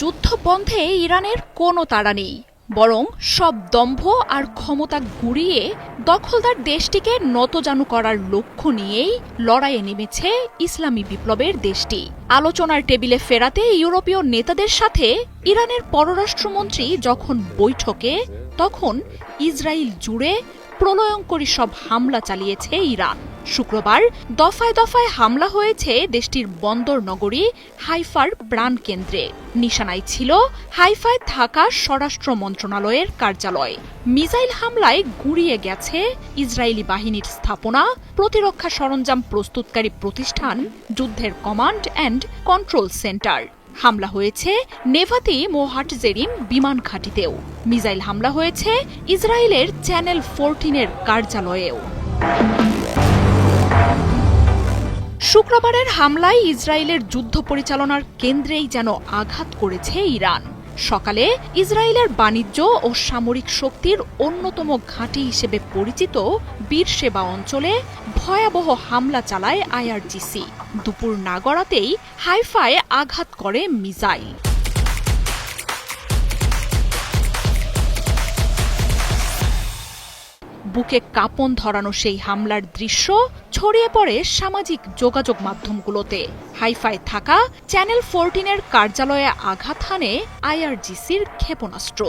যুদ্ধ বন্ধে ইরানের কোনো তাড়া নেই, বরং সব দম্ভ আর ক্ষমতা গুড়িয়ে দখলদার দেশটিকে নতজানু করার লক্ষ্য নিয়েই লড়াইয়ে নেমেছে ইসলামী বিপ্লবের দেশটি। আলোচনার টেবিলে ফেরাতে ইউরোপীয় নেতাদের সাথে ইরানের পররাষ্ট্রমন্ত্রী যখন বৈঠকে তখন ইসরায়েল জুড়ে প্রলয়ঙ্করী সব হামলা চালিয়েছে ইরান। শুক্রবার দফায় দফায় হামলা হয়েছে দেশটির বন্দর নগরী হাইফার প্রাণকেন্দ্রে। নিশানায় ছিল হাইফায় থাকা স্বরাষ্ট্র মন্ত্রণালয়ের কার্যালয়। মিসাইল হামলায় গুড়িয়ে গেছে ইসরায়েলি বাহিনীর স্থাপনা, প্রতিরক্ষা সরঞ্জাম প্রস্তুতকারী প্রতিষ্ঠান, যুদ্ধের কমান্ড অ্যান্ড কন্ট্রোল সেন্টার। হামলা হয়েছে নেভাতি মোহাট জেরিম বিমান ঘাঁটিতেও। মিসাইল হামলা হয়েছে ইসরায়েলের চ্যানেল ফোরটিনের কার্যালয়েও। শুক্রবারের হামলায় ইসরায়েলের যুদ্ধ পরিচালনার কেন্দ্রেই যেন আঘাত করেছে ইরান। সকালে ইসরায়েলের বাণিজ্য ও সামরিক শক্তির অন্যতম ঘাঁটি হিসেবে পরিচিত বীর সেবা অঞ্চলে ভয়াবহ হামলা চালায় আইআরজিসি। দুপুর নাগড়াতেই হাইফায় আঘাত করে মিসাইল। বুকে কাঁপন ধরানো সেই হামলার দৃশ্য ছড়িয়ে পড়ে সামাজিক যোগাযোগ মাধ্যমগুলোতে। হাইফাই থাকা চ্যানেল ফোরটিনের কার্যালয়ে আঘাত হানে আইআরজিসির ক্ষেপণাস্ত্র।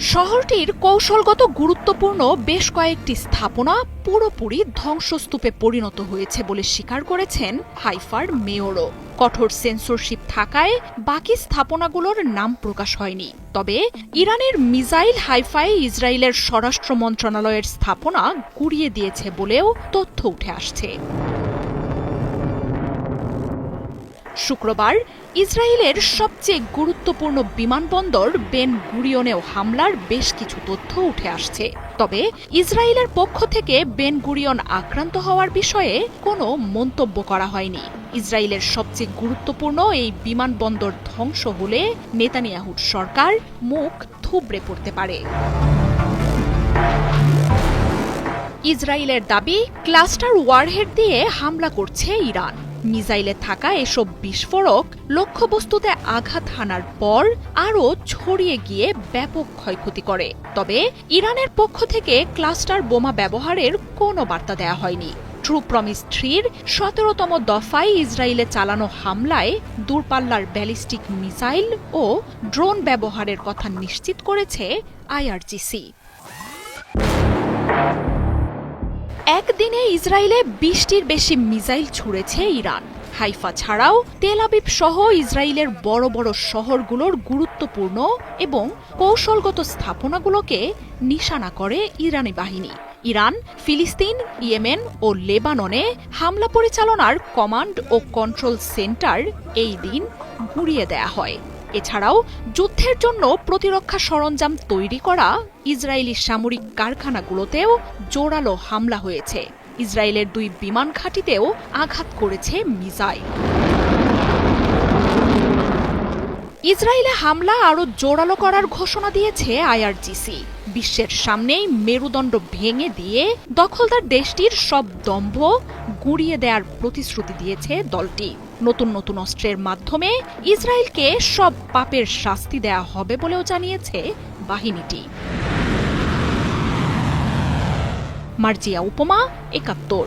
শহরটির কৌশলগত গুরুত্বপূর্ণ বেশ কয়েকটি স্থাপনা পুরোপুরি ধ্বংসস্তূপে পরিণত হয়েছে বলে স্বীকার করেছেন হাইফার মেয়রও। কঠোর সেন্সরশিপ থাকায় বাকি স্থাপনাগুলোর নাম প্রকাশ হয়নি। তবে ইরানের মিসাইল হাইফাই ইসরায়েলের স্বরাষ্ট্র মন্ত্রণালয়ের স্থাপনা গুড়িয়ে দিয়েছে বলেও তথ্য উঠে আসছে। শুক্রবার ইসরায়েলের সবচেয়ে গুরুত্বপূর্ণ বিমানবন্দর বেন গুরিয়নেও হামলার বেশ কিছু তথ্য উঠে আসছে। তবে ইসরায়েলের পক্ষ থেকে বেন গুরিয়ন আক্রান্ত হওয়ার বিষয়ে কোনো মন্তব্য করা হয়নি। ইসরায়েলের সবচেয়ে গুরুত্বপূর্ণ এই বিমানবন্দর ধ্বংস হলে নেতানিয়াহুর সরকার মুখ থুবড়ে পড়তে পারে। ইসরায়েলের দাবি, ক্লাস্টার ওয়ারহেড দিয়ে হামলা করছে ইরান। মিসাইলে থাকা এসব বিস্ফোরক লক্ষ্যবস্তুতে আঘাত হানার পর আরও ছড়িয়ে গিয়ে ব্যাপক ক্ষয়ক্ষতি করে। তবে ইরানের পক্ষ থেকে ক্লাস্টার বোমা ব্যবহারের কোনো বার্তা দেয়া হয়নি। ট্রু প্রমিস থ্রির সতেরোতম দফায় ইসরায়েলে চালানো হামলায় দূরপাল্লার ব্যালিস্টিক মিসাইল ও ড্রোন ব্যবহারের কথা নিশ্চিত করেছে আইআরজিসি। একদিনে ইসরায়েলে বিশটির বেশি মিসাইল ছুড়েছে ইরান। হাইফা ছাড়াও তেল আবিব সহ ইসরায়েলের বড় বড় শহরগুলোর গুরুত্বপূর্ণ এবং কৌশলগত স্থাপনাগুলোকে নিশানা করে ইরানি বাহিনী। ইরান, ফিলিস্তিন, ইয়েমেন ও লেবাননে হামলা পরিচালনার কমান্ড ও কন্ট্রোল সেন্টার এই দিন ঘুরিয়ে দেয়া হয়। এছাড়াও যুদ্ধের জন্য প্রতিরক্ষা সরঞ্জাম তৈরি করা ইসরায়েলি সামরিক কারখানাগুলোতেও জোরালো হামলা হয়েছে। ইসরায়েলের দুই বিমান ঘাঁটিতেও আঘাত করেছে মিসাইল। ইসরায়েলে হামলা আরও জোরালো করার ঘোষণা দিয়েছে আইআরজিসি। বিশ্বের সামনেই মেরুদণ্ড ভেঙে দিয়ে দখলদার দেশটির সব দম্ভ গুড়িয়ে দেওয়ার প্রতিশ্রুতি দিয়েছে দলটি। নতুন নতুন অস্ত্রের মাধ্যমে ইসরায়েলকে সব পাপের শাস্তি দেয়া হবে বলেও জানিয়েছে বাহিনীটি। মার্জিয়া উপমা একাত্তর।